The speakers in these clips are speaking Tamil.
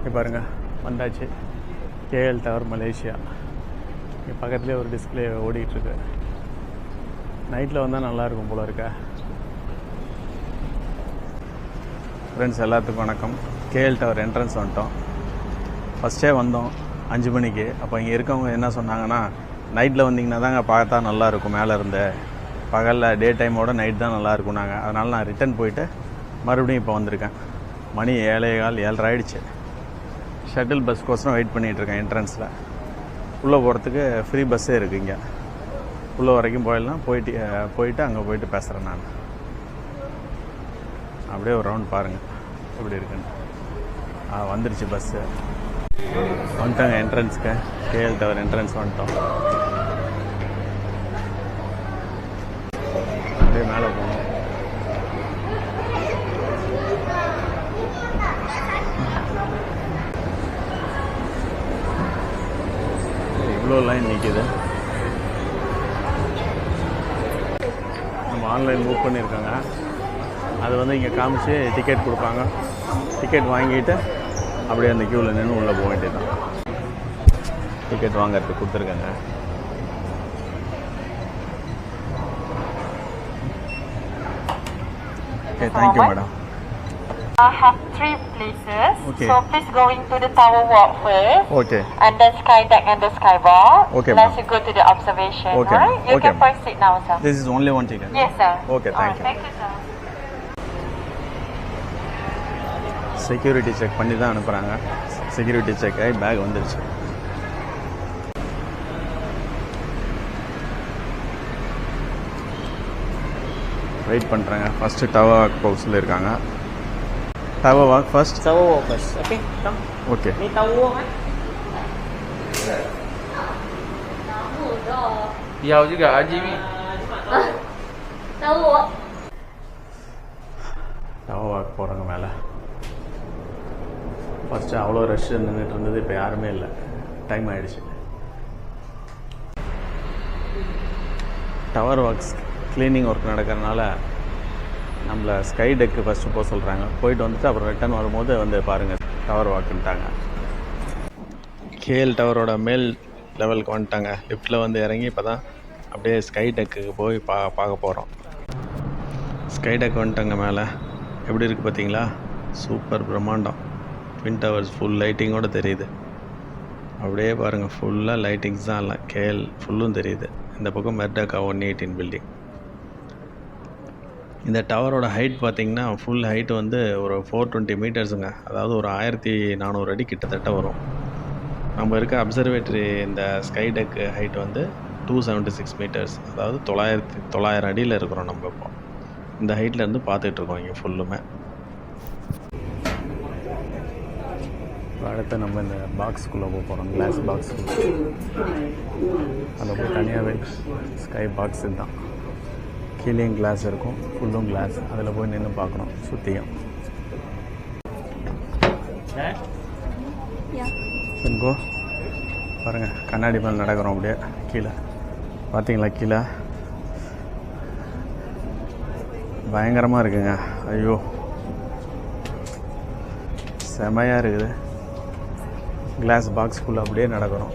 இங்கே பாருங்கள் வந்தாச்சு. கேஎல் டவர் மலேசியா இங்கே பக்கத்துலேயே ஒரு டிஸ்பிளே ஓடிட்டுருக்கு. நைட்டில் வந்தால் நல்லாயிருக்கும் போல இருக்க. ஃப்ரெண்ட்ஸ் எல்லாத்துக்கும் வணக்கம். கேஎல் டவர் என்ட்ரன்ஸ் வந்துட்டோம். ஃபஸ்ட்டே வந்தோம் அஞ்சு மணிக்கு. அப்போ இங்கே இருக்கவங்க என்ன சொன்னாங்கன்னா நைட்டில் வந்தீங்கன்னா தாங்க பார்த்தா நல்லாயிருக்கும் மேலே இருந்து. பகலில் டே டைமோட நைட் தான் நல்லா இருக்கும் நாங்கள் அதனால் நான் ரிட்டர்ன் போயிட்டு மறுபடியும் இப்போ வந்திருக்கேன். மணி ஏழே கால் ஏழரை ஆயிடுச்சு. ஷட்டில் பஸ்க்கோசரம் வெயிட் பண்ணிகிட்டு இருக்கேன் என்ட்ரன்ஸில் உள்ளே போகிறதுக்கு ஃப்ரீ பஸ்ஸே இருக்குது இங்கே. உள்ளே வரைக்கும் போயிடலாம். போயிட்டு போயிட்டு அங்கே போயிட்டு பேசுகிறேன் நான். அப்படியே ஒரு ரவுண்ட் பாருங்கள் எப்படி இருக்குன்னு. ஆ வந்துருச்சு பஸ்ஸு வந்துட்டாங்க என்ட்ரன்ஸ்க்கு கேஎல் டவர் என்ட்ரன்ஸ் வந்துட்டோம். ஆன்லைன் புக் பண்ணியிருக்காங்க. அது வந்து இங்கே காமிச்சு டிக்கெட் கொடுப்பாங்க. டிக்கெட் வாங்கிட்டு அப்படியே அந்த க்யூவில் நின்று உள்ளே போக வேண்டியதுதான். டிக்கெட் வாங்குறதுக்கு கொடுத்துருக்காங்க. Okay thank you madam I have three places. Okay. So please go into the tower walk first. Okay And then sky deck and the skywalk. Okay, Let's ma'am. go to the observation. Okay, alright? You Okay, can proceed now, sir. This is only one ticket Yes, sir. Okay, thank Alright, you. Thank you, sir. Security check பண்ணி தான் அனுப்புகிறாங்க செக்யூரிட்டி செக் ஆகி பேக் வந்துருச்சு வெயிட் பண்ணுறாங்க ஃபஸ்ட்டு டவா வாக் போக tower walk first Tower walk first. Okay, come. Okay Ni tower walk kan? Jauh juga Haji ni. Tower walk போகிறாங்க மேலே ஃபஸ்ட்டு அவ்வளோ ரஷ் நின்றுட்டு இருந்தது இப்போ யாருமே இல்லை டைம் ஆயிடுச்சு டவர் ஒர்க்ஸ் க்ளீனிங் ஒர்க் நடக்கிறனால நம்மளை ஸ்கை டெக்கு ஃபஸ்ட்டு போக சொல்கிறாங்க போயிட்டு வந்துட்டு அப்புறம் ரிட்டர்ன் வரும்போது வந்து பாருங்கள் டவர் வாக்குன்ட்டாங்க கேஎல் டவரோட மேல் லெவலுக்கு வந்துட்டாங்க. லிஃப்ட்டில் வந்து இறங்கி இப்போ தான் அப்படியே ஸ்கை டெக்குக்கு போய் பா பார்க்க போகிறோம் ஸ்கை டெக் வந்துட்டாங்க மேலே. எப்படி இருக்குது பார்த்தீங்களா சூப்பர் பிரம்மாண்டம். ட்வின் டவர்ஸ் ஃபுல் லைட்டிங்கோடு தெரியுது. அப்படியே பாருங்கள் ஃபுல்லாக லைட்டிங்ஸ் தான் இல்லை. கேஎல் ஃபுல்லும் தெரியுது. இந்த பக்கம் மெர்டாக்கா ஒன் எயிட்டின் பில்டிங் இந்த டவரோட ஹைட் பார்த்திங்கன்னா ஃபுல் ஹைட் வந்து ஒரு ஃபோர் டுவெண்ட்டி மீட்டர்ஸுங்க அதாவது ஒரு ஆயிரத்தி நானூறு அடி கிட்டத்தட்ட வரும். நம்ம இருக்க அப்சர்வேட்டரி இந்த ஸ்கை டெக் ஹைட் வந்து டூ செவன்ட்டி சிக்ஸ் மீட்டர்ஸ் அதாவது தொள்ளாயிரத்தி தொள்ளாயிரம் அடியில் இருக்கிறோம் நம்ம இப்போ. இந்த ஹைட்லேருந்து பார்த்துட்ருக்கோம் பார்த்துட்டு இருக்கோம் இங்கே ஃபுல்லுமே அடுத்து நம்ம இந்த பாக்ஸ்குள்ளே போக போகிறோம் கிளாஸ் பாக்ஸ் அதில் போய் தனியாகவே ஸ்கை பாக்ஸ் இதுதான். கீழேயும் கிளாஸ் இருக்கும் ஃபுல்லும் கிளாஸ் அதில் போய் நின்று பார்க்கணும் சுற்றியும் கோ பாருங்கள் கண்ணாடி மேல் நடக்கிறோம் அப்படியே கீழே. பார்த்தீங்களா கீழே? பயங்கரமாக இருக்குங்க. ஐயோ. செமையாக இருக்குது. கிளாஸ் பாக்ஸ்குள்ளே அப்படியே நடக்கிறோம்.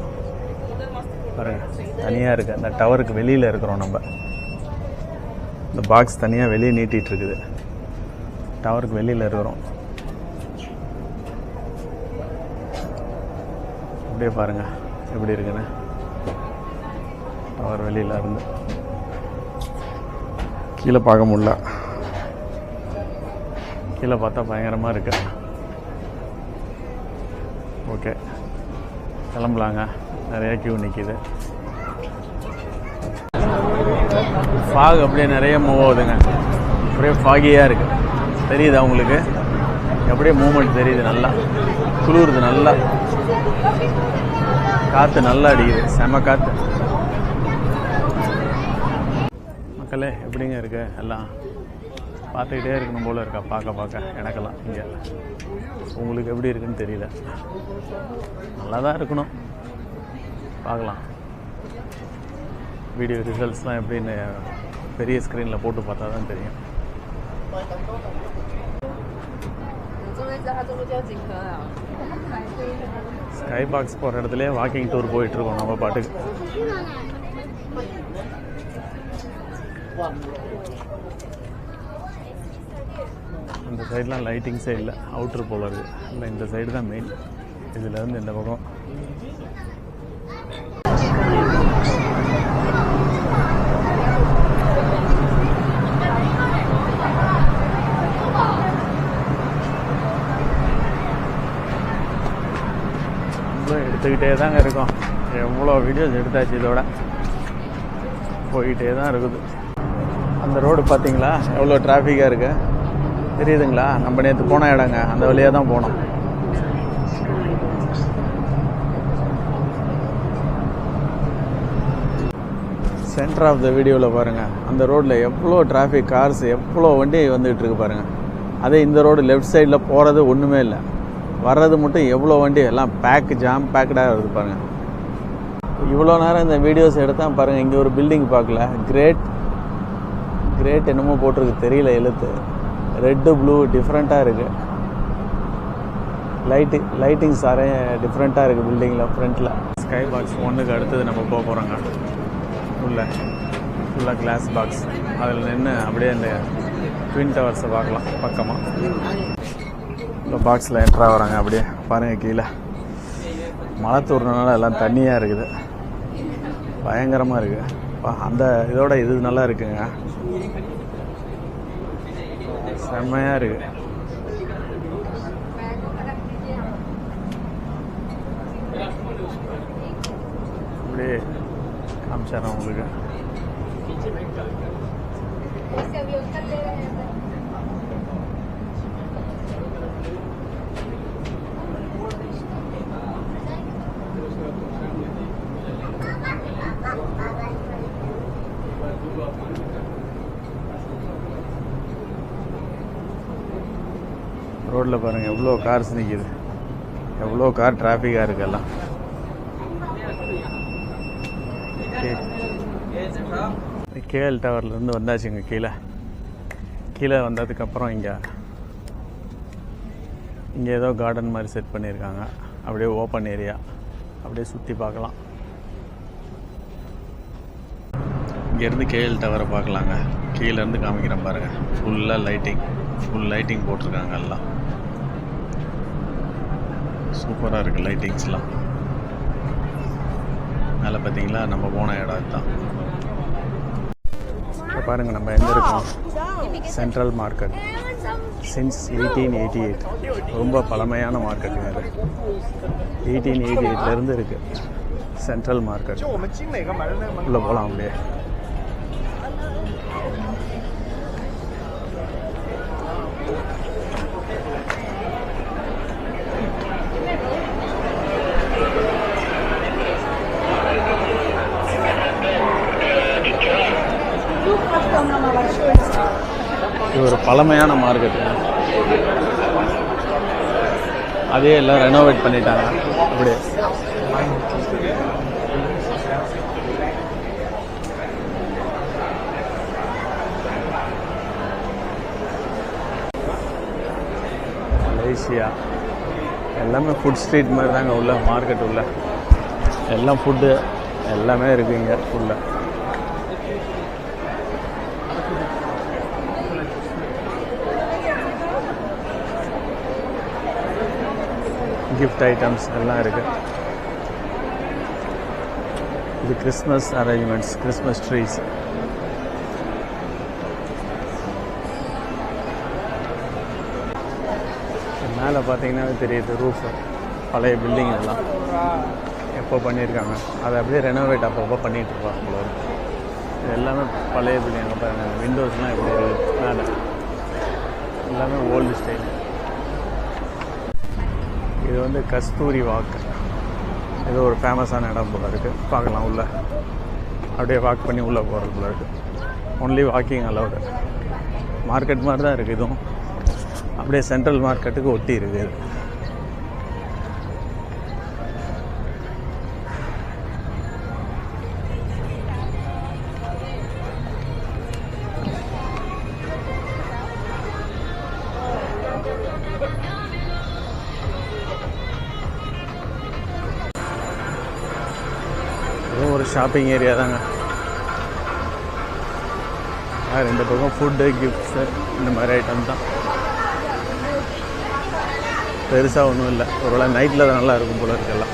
பாருங்க தனியாக இருக்குது அந்த டவருக்கு வெளியில் இருக்கிறோம் நம்ம. இந்த பாக்ஸ் தனியாக வெளியே நீட்டிகிட்ருக்குது டவருக்கு வெளியில் இருக்கிறோம். அப்படியே பாருங்கள் எப்படி இருக்குன்னு. டவர் வெளியில் இருந்து. கீழே பார்க்க முடில கீழே பார்த்தா பயங்கரமாக இருக்கு. ஓகே கிளம்பலாங்க. நிறைய கியூ நிற்கிது ஃபாக் அப்படியே நிறைய மூவ் ஆகுதுங்க. அப்படியே ஃபாகியாக இருக்குது தெரியுதா உங்களுக்கு? அப்படியே மூமெண்ட் தெரியுது நல்லா. குளிருது நல்லா. காற்று நல்லா அடிக்குது. செம காற்று மக்களே எப்படிங்க இருக்கு? எல்லாம் பார்த்துக்கிட்டே இருக்கணும் போல இருக்கா? பார்க்க பார்க்க. எனக்கெல்லாம் இங்கே. உங்களுக்கு எப்படி இருக்குன்னு தெரியல. நல்லா தான் இருக்கணும். பார்க்கலாம். வீடியோ ரிசல்ட்ஸ்லாம் எப்படின்னு பெரிய ஸ்க்ரீனில் போட்டு பார்த்தா தான் தெரியும். ஸ்கை பாக்ஸ் போகிற இடத்துல வாக்கிங் டூர் போயிட்டுருக்கோம் நம்ம பாட்டுக்கு. இந்த சைட்லாம் லைட்டிங்ஸே இல்லை அவுட்ரு போல இருக்குது இல்லை இந்த சைடு தான் மெயின் இதுலேருந்து இந்த பக்கம். பார்த்துக்கிட்டே தாங்க இருக்கோம். எவ்வளோ வீடியோஸ் எடுத்தாச்சு இதோட? போய்கிட்டே தான் இருக்குது. அந்த ரோடு பார்த்தீங்களா? எவ்வளோ டிராஃபிக்காக இருக்குது தெரியுதுங்களா? நம்ம நேற்று போன இடங்க. அந்த வழியாக தான் போனோம். சென்டர் ஆஃப் த வீடியோவில் பாருங்கள் அந்த ரோட்டில் எவ்வளோ டிராஃபிக் கார்ஸ் எவ்வளோ வண்டி வந்துகிட்டு இருக்கு பாருங்கள் அதே இந்த ரோடு லெஃப்ட் சைடில் போகிறது ஒன்றுமே இல்லை. வர்றது மட்டும் எவ்வளோ வண்டி எல்லாம் பேக் ஜாம் பேக்கடாக வருது பாருங்கள் இவ்வளோ நேரம் இந்த வீடியோஸ் எடுத்தால் பாருங்கள் இங்கே ஒரு பில்டிங் பார்க்கல. கிரேட் கிரேட் என்னமோ போட்டிருக்கு. தெரியல எழுத்து. ரெட்டு ப்ளூ டிஃப்ரெண்ட்டாக இருக்குது லைட்டு லைட்டிங்ஸ் சாரே டிஃப்ரெண்ட்டாக இருக்குது பில்டிங்கில் ஃப்ரண்ட்டில் ஸ்கை பாக்ஸ் ஒன்றுக்கு அடுத்தது நம்ம போக போகிறோங்க உள்ள ஃபுல்லாக கிளாஸ் பாக்ஸ் அதில் நின்று அப்படியே இந்த ட்வின் டவர்ஸை பார்க்கலாம் பக்கமாக இந்த பாக்ஸில் என்ட்ராக வராங்க அப்படியே பாருங்கள் கீழே. மழை தூர்னால எல்லாம் தண்ணியாக இருக்குது. பயங்கரமாக இருக்குது இப்போ அந்த இதோட இது நல்லா இருக்குங்க. செம்மையாக இருக்குது அப்படியே காமிச்சாரன் உங்களுக்கு? ரோட்டில் பாருங்கள் எவ்வளோ கார்ஸ் நிற்கிது எவ்வளோ கார் டிராஃபிக்காக இருக்கு எல்லாம். கேஎல் டவர்லேருந்து வந்தாச்சுங்க கீழே. கீழே வந்ததுக்கப்புறம் இங்கே இங்கே ஏதோ கார்டன் மாதிரி செட் பண்ணியிருக்காங்க. அப்படியே ஓப்பன் ஏரியா அப்படியே சுற்றி பார்க்கலாம். இங்கேருந்து கேஎல் டவரை பார்க்கலாங்க. கீழேருந்து காமிக்கிறேன் பாருங்கள் ஃபுல்லாக லைட்டிங் ஃபுல் லைட்டிங் போட்டிருக்காங்க எல்லாம். சூப்பராக இருக்குது லைட்டிங்ஸ்லாம் மேலே பார்த்தீங்களா நம்ம போன இடம் இதுதான் இப்போ பாருங்கள் நம்ம எங்கே இருக்கோம்? Central market since eighteen eighty eight ரொம்ப பழமையான மார்க்கெட்டுங்க இது. எயிட்டீன் எயிட்டி எயிட்லேருந்து இருக்குது சென்ட்ரல் மார்க்கெட் உள்ளே போகலாம் அப்படியே. இது ஒரு பழமையான மார்க்கெட்டு. அதே எல்லாம் ரெனோவேட் பண்ணிட்டாங்க. அப்படியே. மலேசியா. எல்லாமே ஃபுட் ஸ்ட்ரீட் மாதிரி தாங்க உள்ள மார்க்கெட் உள்ள. எல்லாம் ஃபுட்டு எல்லாமே இருக்குது இங்கே உள்ள. கிஃப்ட் ஐட்டம்ஸ் எல்லாம் இருக்குது இது கிறிஸ்மஸ் அரேஞ்ச்மெண்ட்ஸ் கிறிஸ்மஸ் ட்ரீஸ் மேலே பார்த்தீங்கன்னா தெரியுது ரூஃப் பழைய பில்டிங் எல்லாம். எப்போ பண்ணியிருக்காங்க? அதை அப்படியே ரெனோவேட் அப்பப்போ பண்ணிகிட்டு இருப்பாங்க போல இது எல்லாமே பழைய பில்டிங் பாருங்கள் விண்டோஸ்லாம் எப்படி இருக்குது மேலே. எல்லாமே ஓல்டு ஸ்டைல் இது வந்து கஸ்தூரி வாக். இது ஒரு ஃபேமஸான இடம் போல இருக்குது பார்க்கலாம் உள்ள. அப்படியே வாக் பண்ணி உள்ளே போகிறது போல இருக்குது ஒன்லி வாக்கிங் அலவுடு மார்க்கெட் மாதிரி தான் இருக்குது இதுவும். அப்படியே சென்ட்ரல் மார்க்கெட்டுக்கு ஒட்டி இருக்குது ஷாப்பிங் ஏரியா தாங்க. ரெண்டு பக்கம் ஃபுட்டு கிஃப்ட்ஸு இந்த மாதிரி ஐட்டம் தான். பெருசாக ஒன்றும் இல்லை. ஒருவேளை நைட்டில் தான் நல்லா இருக்கும் போல இருக்கெல்லாம்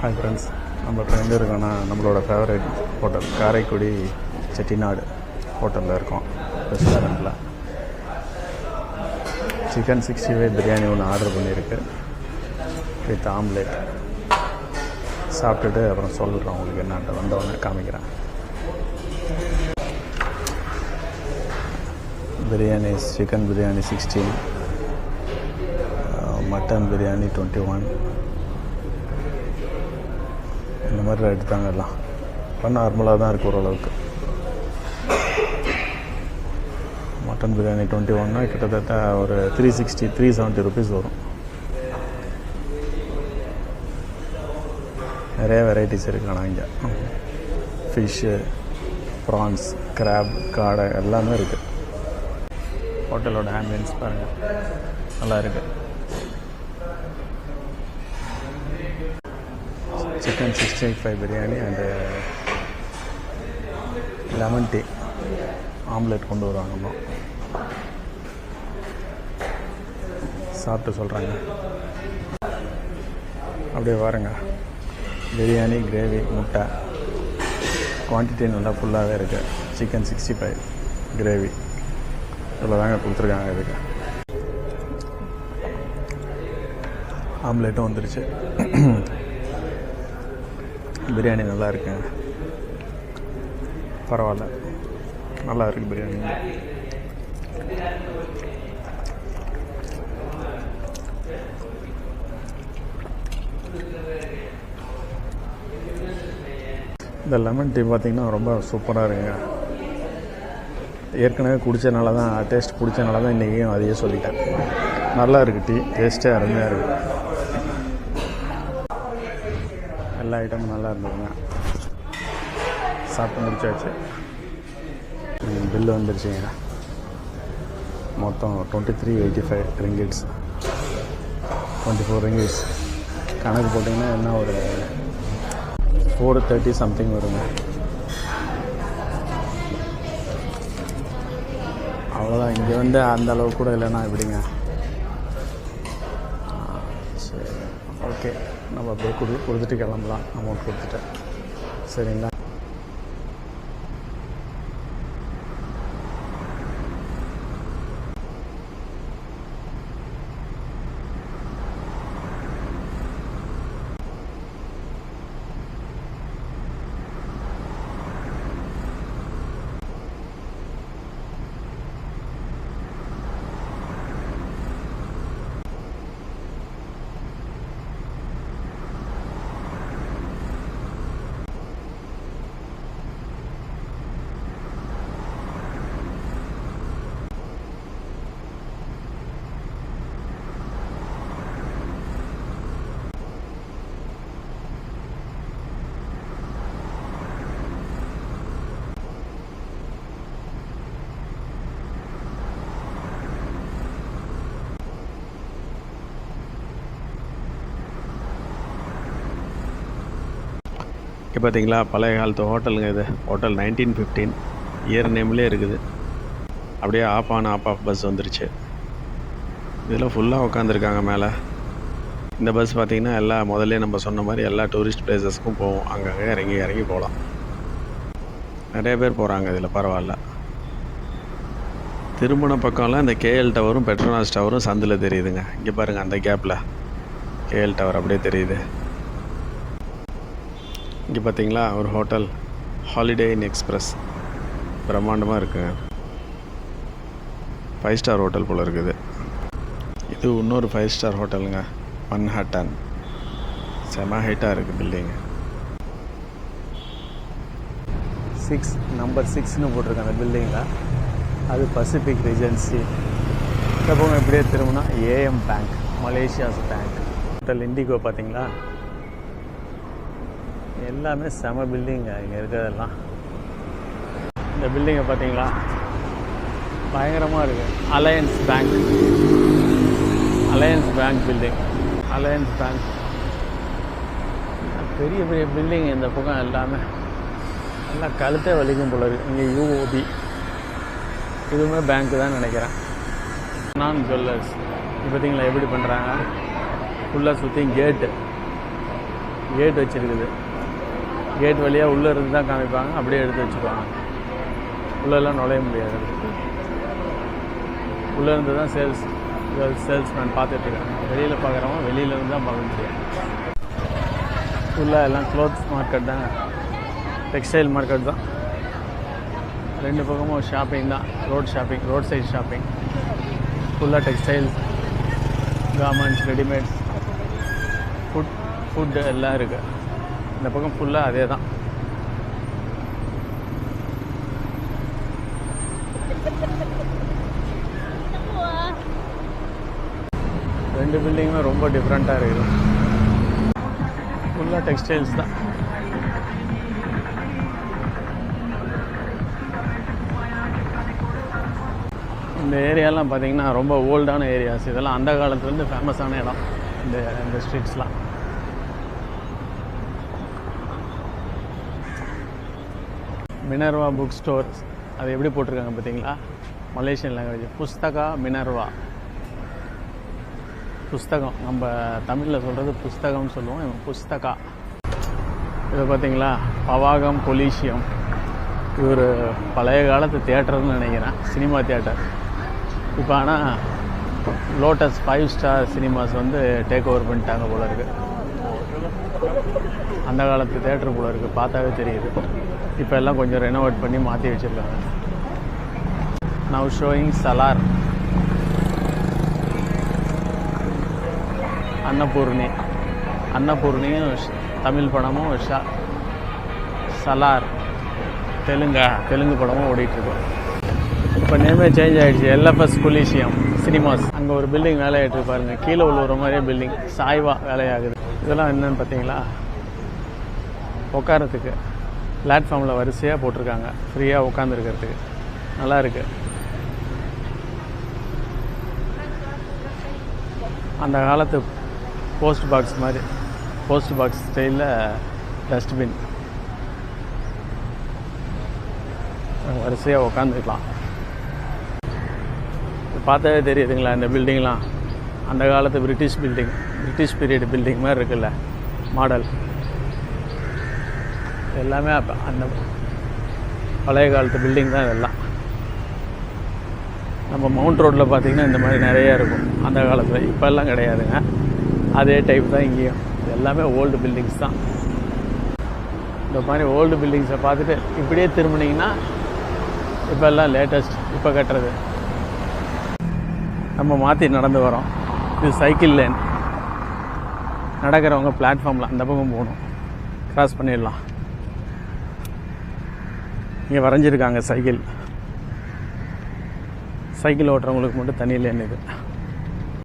ஹாய் ஃப்ரெண்ட்ஸ் நம்ம இப்போ எங்கே இருக்கோன்னா நம்மளோட ஃபேவரட் ஹோட்டல் காரைக்குடி செட்டிநாடு ஹோட்டலில் இருக்கோம். ரெஸ்டாரண்ட்டில் சிக்கன் சிக்ஸ்டி ஃபைவ் பிரியாணி ஒன்று ஆர்டர் பண்ணியிருக்கு. வித் ஆம்லேட் சாப்பிட்டுட்டு அப்புறம் சொல்கிறேன் உங்களுக்கு என்னன்ட்டு. வந்தவொடனே காமிக்கிறேன். Biryani chicken biryani sixteen mutton biryani twenty one இந்த மாதிரி ரேட்டு தாங்க எல்லாம். இப்போ நார்மலாக தான் இருக்குது ஓரளவுக்கு. மட்டன் பிரியாணி டுவெண்ட்டி ஒன்னா கிட்டத்தட்ட ஒரு three sixty three seventy rupees வரும். நிறைய வெரைட்டிஸ் இருக்கு ஆனால் இங்கே. ஃபிஷ்ஷு ப்ரான்ஸ் கிராப் காடை எல்லாமே இருக்குது ஹோட்டலோட ஆம்பியன்ஸ் பாருங்கள் நல்லா இருக்குது chicken sixty five biryani and lemon tea omelette கொண்டு வருவாங்க சாப்பிட்டு சொல்கிறாங்க அப்படியே வாருங்க. பிரியாணி கிரேவி முட்டை. குவான்டிட்டி நல்லா ஃபுல்லாகவே இருக்குது சிக்கன் சிக்ஸ்டி ஃபைவ் கிரேவி இவ்வளோ தாங்க கொடுத்துருக்காங்க இதுக்கு. ஆம்லேட்டும் வந்துருச்சு. பிரியாணி நல்லா இருக்குங்க பரவாயில்ல. நல்லா இருக்குது பிரியாணி. இந்த லெமன் டீ பார்த்திங்கன்னா ரொம்ப சூப்பராக இருக்குங்க. ஏற்கனவே குடித்தனால தான் டேஸ்ட் பிடிச்சனால தான் இன்றைக்கியும் அதையே சொல்லிட்டேன். நல்லா இருக்குது டீ டேஸ்ட்டே அருமையாக இருக்குது எல்லா ஐட்டமும் நல்லா இருந்ததுங்க. சாப்பிட்டு முடிச்சாச்சு. பில்லு வந்துருச்சுங்க. மொத்தம் twenty three eighty five ringgits twenty four ringgits கணக்கு போட்டிங்கன்னா என்ன ஒரு ஃபோர் தேர்ட்டி சம்திங் வருங்க. அவ்வளோதான் இங்கே வந்து அந்த அளவு கூட இல்லைன்னா எப்படிங்க? சரி. ஓகே. நம்ம அப்படியே கொடு கொடுத்துட்டு கிளம்பலாம். அமௌண்ட் கொடுத்துட்டு. சரிங்களா? பார்த்தீங்களா? பழைய காலத்து ஹோட்டலுங்க இது. Hotel nineteen fifteen. இயர் நேம்லேயே இருக்குது. அப்படியே off on off off bus வந்துருச்சு. இதில் ஃபுல்லாக உட்காந்துருக்காங்க மேலே. இந்த பஸ் பார்த்திங்கன்னா எல்லா முதல்ல நம்ம சொன்ன மாதிரி எல்லா டூரிஸ்ட் பிளேசஸ்க்கும் போவோம். அங்கங்கே இறங்கி இறங்கி போகலாம். நிறைய பேர் போகிறாங்க இதில். பரவாயில்ல. திருமண பக்கம்லாம் இந்த கேஎல் டவரும் பெட்ரோனாஸ் டவரும் சந்தில் தெரியுதுங்க. இங்கே பாருங்கள் அந்த கேப்பில் கேஎல் டவர் அப்படியே தெரியுது. இங்கே பார்த்தீங்களா ஒரு ஹோட்டல் ஹாலிடே இன் எக்ஸ்பிரஸ் பிரம்மாண்டமாக இருக்குங்க ஃபைவ் ஸ்டார் ஹோட்டல் போல் இருக்குது. இது இன்னொரு ஃபைவ் ஸ்டார் ஹோட்டலுங்க மன்ஹாட்டன் செம ஹைட்டாக இருக்குது பில்டிங்கு சிக்ஸ் நம்பர் சிக்ஸ்னு போட்டிருக்காங்க பில்டிங்கில் அது பசிபிக் ரிஜென்சி இந்த பக்கம் எப்படியே திரும்பினா A M bank Malaysia's bank hotel Indigo பார்த்தீங்களா எல்லாமே செம பில்டிங்க இங்கே இருக்கிறதெல்லாம். இந்த பில்டிங்கை பார்த்தீங்களா பயங்கரமாக இருக்குது Alliance Bank Alliance Bank building Alliance Bank பெரிய பெரிய பில்டிங் இந்த பக்கம் எல்லாமே. நல்லா கழுத்தே வலிக்கும் போல இருக்குது இங்கே யூஓபி இதுவுமே பேங்க் தான் நினைக்கிறேன். நான் ஜுவல்லர்ஸ் பார்த்தீங்களா எப்படி பண்ணுறாங்க ஃபுல்லாக சுற்றி கேட்டு கேட் வச்சுருக்குது. கேட் வழியாக உள்ளே இருந்து தான் காமிப்பாங்க. அப்படியே எடுத்து வச்சுப்பாங்க உள்ளெல்லாம் நுழைய முடியாது. உள்ளே இருந்து தான் சேல்ஸ் சேல்ஸ்மேன் பார்த்துட்ருக்காங்க வெளியில் பார்க்குறவங்க வெளியில இருந்து தான் பார்க்க முடியும். ஃபுல்லாக எல்லாம் க்ளோத்ஸ் மார்க்கெட் தான். டெக்ஸ்டைல் மார்க்கெட் தான். ரெண்டு பக்கமும் ஷாப்பிங் தான். Road shopping road side shopping ஃபுல்லாக textiles garments readymades food food எல்லாம் இருக்குது இந்த பக்கம் ஃபுல்லாக அதே தான் ரெண்டு பில்டிங்குமே ரொம்ப டிஃப்ரெண்ட்டாக இருக்குது. ஃபுல்லாக டெக்ஸ்டைல்ஸ் தான். இந்த ஏரியாலாம் பார்த்தீங்கன்னா ரொம்ப ஓல்டான ஏரியாஸ் இதெல்லாம் அந்த காலத்துலேருந்து ஃபேமஸான இடம். இந்த இந்த ஸ்ட்ரீட்ஸ்லாம் மினர்வா புக் ஸ்டோர்ஸ் அது எப்படி போட்டிருக்காங்க பார்த்தீங்களா? மலேசியன் லாங்குவேஜ் புஸ்தகா மினர்வா புஸ்தகம். நம்ம தமிழில் சொல்கிறது புஸ்தகம்னு சொல்லுவோம். இவன் புஸ்தகா. இது பார்த்தீங்களா? பவாகம் கொலீசியம். இவர் பழைய காலத்து தேட்டர்னு நினைக்கிறேன். சினிமா தேட்டர் இப்போ ஆனால் லோட்டஸ் ஃபைவ் ஸ்டார் சினிமாஸ் வந்து டேக் ஓவர் பண்ணிட்டாங்க போல இருக்குது அந்த காலத்து தேட்டர் போல இருக்குது பார்த்தாவே தெரியுது. இப்போ எல்லாம் கொஞ்சம் ரெனோவேட் பண்ணி மாற்றி வச்சுருக்காங்க. நவ் ஷோயிங் சலார் அன்னபூர்ணி அன்னபூர்ணியும் தமிழ் படமும் ஷா சலார் தெலுங்கா தெலுங்கு படமும் ஓடிட்டுருக்கோம் இப்போ நேமே சேஞ்ச் ஆகிடுச்சு எல்எஃப்எஸ் கொலிசியம் சினிமாஸ் அங்கே ஒரு பில்டிங் வேலையாகிட்டு பாருங்க. கீழே உள்ள மாதிரியே பில்டிங் சாய்வா வேலையாகுது. இதெல்லாம் என்னன்னு பார்த்தீங்களா? உட்காரத்துக்கு. பிளாட்ஃபார்மில் வரிசையாக போட்டிருக்காங்க. ஃப்ரீயாக உட்காந்துருக்கிறதுக்கு நல்லா இருக்குது அந்த காலத்து போஸ்ட் பாக்ஸ் மாதிரி. போஸ்ட் பாக்ஸ் ஸ்டைலில் டஸ்ட்பின் வரிசையாக உட்காந்துருக்கலாம் பார்த்தாவே தெரியுதுங்களா இந்த பில்டிங்லாம் அந்த காலத்து British building British period building மாதிரி இருக்குல்ல மாடல் எல்லாமே அந்த பழைய காலத்து பில்டிங் தான் இதெல்லாம். நம்ம மவுண்ட் ரோட்டில் பார்த்திங்கன்னா இந்த மாதிரி நிறையா இருக்கும். அந்த காலத்தில் இப்போல்லாம் கிடையாதுங்க. அதே டைப் தான் இங்கேயும். எல்லாமே ஓல்டு பில்டிங்ஸ் தான். இந்த மாதிரி ஓல்டு பில்டிங்ஸை பார்த்துட்டு இப்படியே திரும்பினீங்கன்னா இப்போல்லாம் லேட்டஸ்ட் இப்போ கட்டுறது. நம்ம மாற்றி நடந்து வரோம். இது சைக்கிள் லேன் நடக்கிறவங்க பிளாட்ஃபார்மில் அந்த பக்கம் போகணும். க்ராஸ் பண்ணிடலாம். இங்கே வரைஞ்சிருக்காங்க சைக்கிள். சைக்கிள் ஓட்டுறவங்களுக்கு மட்டும் தனி லேன் இது.